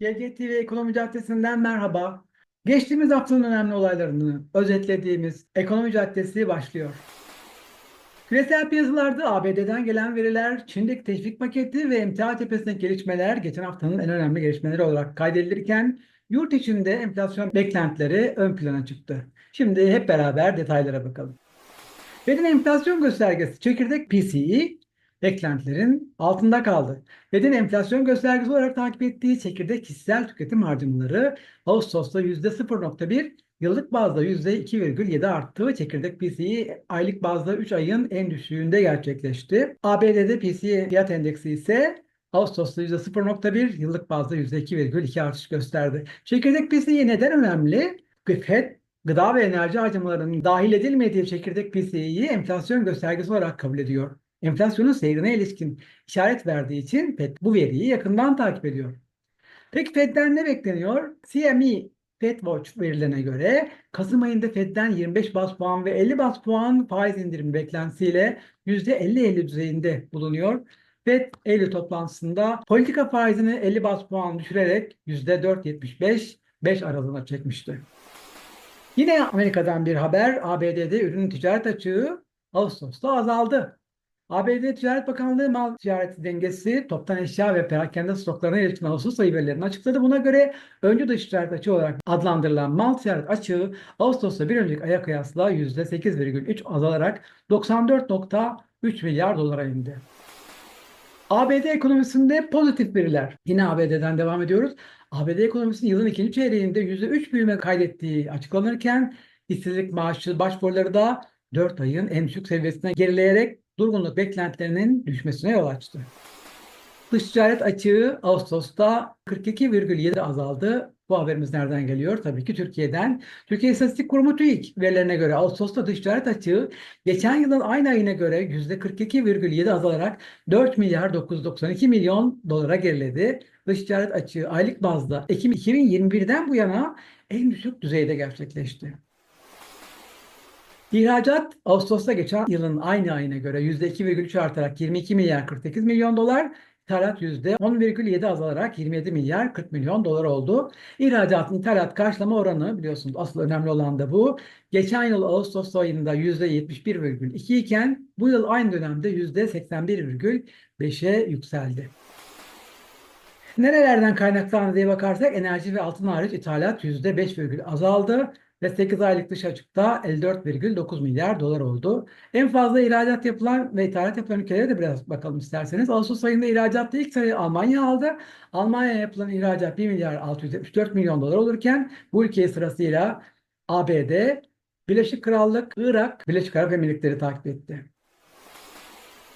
GGTV Ekonomi Caddesi'nden merhaba. Geçtiğimiz haftanın önemli olaylarını özetlediğimiz Ekonomi Caddesi başlıyor. Küresel piyasalarda ABD'den gelen veriler, Çin'deki teşvik paketi ve emtia tepesindeki gelişmeler geçen haftanın en önemli gelişmeleri olarak kaydedilirken yurt içinde enflasyon beklentileri ön plana çıktı. Şimdi hep beraber detaylara bakalım. Fed'in enflasyon göstergesi çekirdek PCE beklentilerin altında kaldı. Fed'in enflasyon göstergesi olarak takip ettiği çekirdek kişisel tüketim harcamaları Ağustos'ta %0.1, yıllık bazda %2,7 arttı. Çekirdek PCE aylık bazda 3 ayın en düşüğünde gerçekleşti. ABD'de PCE fiyat endeksi ise Ağustos'ta %0.1, yıllık bazda %2,2 artış gösterdi. Çekirdek PCE neden önemli? Fed gıda ve enerji harcamalarının dahil edilmediği çekirdek PCE'yi enflasyon göstergesi olarak kabul ediyor. Enflasyonun seyrine ilişkin işaret verdiği için FED bu veriyi yakından takip ediyor. Peki FED'den ne bekleniyor? CME Fed Watch verilerine göre Kasım ayında Fed'den 25 bas puan ve 50 bas puan faiz indirimi beklentisiyle %50-50 düzeyinde bulunuyor. Fed Eylül toplantısında politika faizini 50 bas puan düşürerek %4.75 5 aralığına çekmişti. Yine Amerika'dan bir haber. ABD'de ürün ticaret açığı Ağustos'ta azaldı. ABD Ticaret Bakanlığı mal ticareti dengesi toptan eşya ve perakende stoklarına ilişkin Ağustos ayı verilerini açıkladı. Buna göre önce dış ticaret açığı olarak adlandırılan mal ticaret açığı Ağustos'ta bir önceki aya kıyasla %8,3 azalarak 94.3 milyar dolara indi. ABD ekonomisinde pozitif veriler. Yine ABD'den devam ediyoruz. ABD ekonomisinin yılın ikinci çeyreğinde %3 büyüme kaydettiği açıklanırken işsizlik maaşı başvuruları da 4 ayın en düşük seviyesine gerileyerek durgunluk beklentilerinin düşmesine yol açtı. Dış ticaret açığı Ağustos'ta 42,7 azaldı. Bu haberimiz nereden geliyor? Tabii ki Türkiye'den. Türkiye İstatistik Kurumu TÜİK verilerine göre Ağustos'ta dış ticaret açığı geçen yılın aynı ayına göre %42,7 azalarak 4 milyar 992 milyon dolara geriledi. Dış ticaret açığı aylık bazda Ekim 2021'den bu yana en düşük düzeyde gerçekleşti. İhracat Ağustos'ta geçen yılın aynı ayına göre %2,3 artarak 22 milyar 48 milyon dolar, ithalat %10,7 azalarak 27 milyar 40 milyon dolar oldu. İhracatın ithalat karşılama oranı biliyorsunuz asıl önemli olan da bu. Geçen yıl Ağustos ayında %71,2 iken bu yıl aynı dönemde %81,5'e yükseldi. Nerelerden kaynaklandı diye bakarsak enerji ve altın hariç ithalat %5, azaldı ve 8 aylık dış açıkta 54,9 milyar dolar oldu. En fazla ihracat yapılan ve ithalat yapılan ülkelere de biraz bakalım isterseniz. Ağustos ayında ihracatta ilk sırayı Almanya aldı. Almanya'ya yapılan ihracat 1 milyar 674 milyon dolar olurken bu ülke sırasıyla ABD, Birleşik Krallık, Irak, Birleşik Arap Emirlikleri takip etti.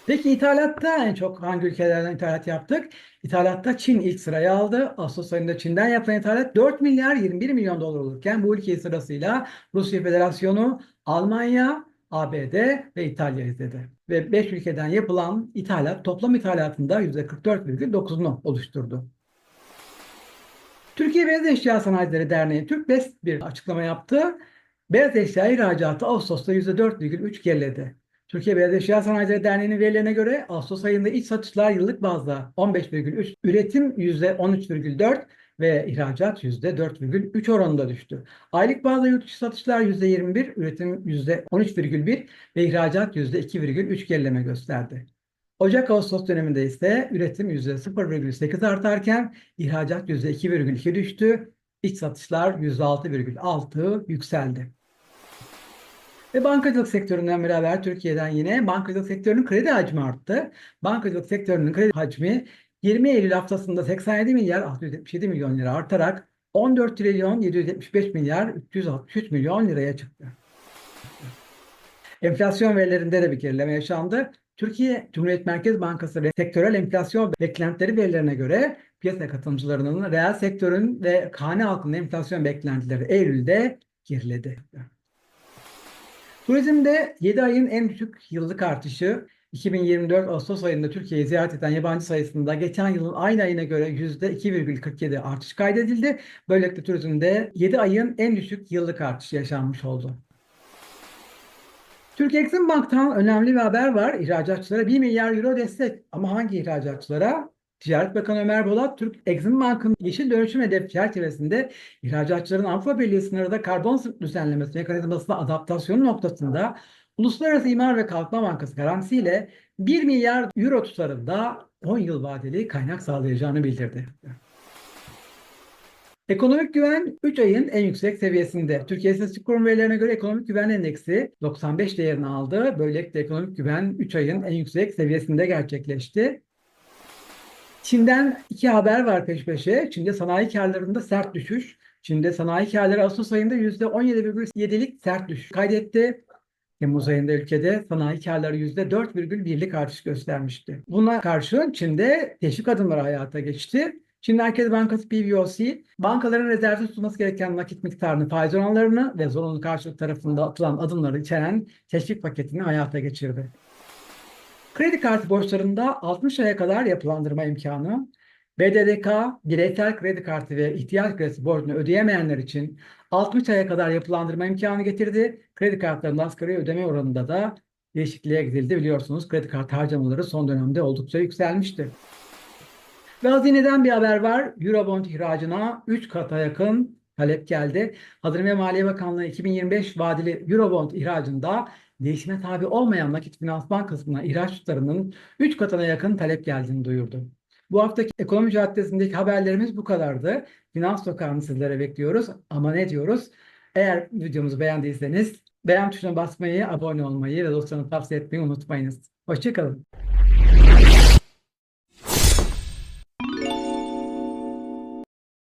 Peki ithalatta en çok hangi ülkelerden ithalat yaptık? İthalatta Çin ilk sırayı aldı. Ağustos ayında Çin'den yapılan ithalat 4 milyar 21 milyon dolar olurken bu ülke sırasıyla Rusya Federasyonu, Almanya, ABD ve İtalya izledi. Ve 5 ülkeden yapılan ithalat toplam ithalatında %44,9'unu oluşturdu. Türkiye Beyaz Eşya Sanayicileri Derneği TÜRKBES bir açıklama yaptı. Beyaz eşya ihracatı Ağustos'ta %4,3 geriledi. Türkiye Beyaz Eşya Sanayicileri Derneği'nin verilerine göre Ağustos ayında iç satışlar yıllık bazda 15,3, üretim %13,4 ve ihracat %4,3 oranında düştü. Aylık bazda yurt dışı satışlar %21, üretim %13,1 ve ihracat %2,3 gerileme gösterdi. Ocak-Ağustos döneminde ise üretim %0,8 artarken ihracat %2,2 düştü. İç satışlar %6,6 yükseldi. Ve bankacılık sektöründen beraber Türkiye'den yine bankacılık sektörünün kredi hacmi arttı. Bankacılık sektörünün kredi hacmi 20 Eylül haftasında 87 milyar 677 milyon lira artarak 14 trilyon 775 milyar 363 milyon liraya çıktı. Enflasyon verilerinde de bir gerileme yaşandı. Türkiye Cumhuriyet Merkez Bankası sektörel enflasyon beklentileri verilerine göre piyasa katılımcılarının reel sektörün ve hane halkının enflasyon beklentileri Eylül'de geriledi. Turizmde 7 ayın en düşük yıllık artışı 2024 Ağustos ayında Türkiye'yi ziyaret eden yabancı sayısında geçen yılın aynı ayına göre %2,47 artış kaydedildi. Böylelikle turizmde 7 ayın en düşük yıllık artışı yaşanmış oldu. Türkiye Eksim Bank'tan önemli bir haber var. İhracatçılara 1 milyar euro destek. Ama hangi ihracatçılara? Ticaret Bakanı Ömer Bolat, Türk Exim Bank'ın yeşil dönüşüm hedefi çerçevesinde ihracatçıların Avrupa Birliği sınırında karbon düzenlemesi mekanizmasına adaptasyonu noktasında Uluslararası İmar ve Kalkınma Bankası garantisiyle 1 milyar euro tutarında 10 yıl vadeli kaynak sağlayacağını bildirdi. Ekonomik güven 3 ayın en yüksek seviyesinde. Türkiye İstatistik Kurumu verilerine göre ekonomik güven endeksi 95 değerini aldı. Böylelikle ekonomik güven 3 ayın en yüksek seviyesinde gerçekleşti. Çin'den iki haber var peş peşe. Çin'de sanayi karlarında sert düşüş. Çin'de sanayi karları Ağustos ayında %17,7'lik sert düşüş kaydetti. Temmuz ayında ülkede sanayi karları %4,1'lik artış göstermişti. Buna karşın Çin'de teşvik adımları hayata geçti. Çin Merkez Bankası PBOC, bankaların rezervde tutması gereken nakit miktarını, faiz oranlarını ve zorunlu karşılık tarafında atılan adımları içeren teşvik paketini hayata geçirdi. Kredi kartı borçlarında 60 aya kadar yapılandırma imkanı, BDDK, bireysel kredi kartı ve ihtiyaç kredisi borcunu ödeyemeyenler için 60 aya kadar yapılandırma imkanı getirdi. Kredi kartlarının asgari ödeme oranında da değişikliğe gidildi. Biliyorsunuz kredi kartı harcamaları son dönemde oldukça yükselmişti. Ve hazineden bir haber var. Eurobond ihracına 3 kata yakın talep geldi. Hazine ve Maliye Bakanlığı 2025 vadeli Eurobond ihracında değişime tabi olmayan nakit finansman kısmına ihraç tutarının 3 katına yakın talep geldiğini duyurdu. Bu haftaki Ekonomi Caddesi'ndeki haberlerimiz bu kadardı. Finans Sokağı'nı sizlere bekliyoruz. Ama ne diyoruz? Eğer videomuzu beğendiyseniz beğen tuşuna basmayı, abone olmayı ve dostlarına tavsiye etmeyi unutmayınız. Hoşçakalın.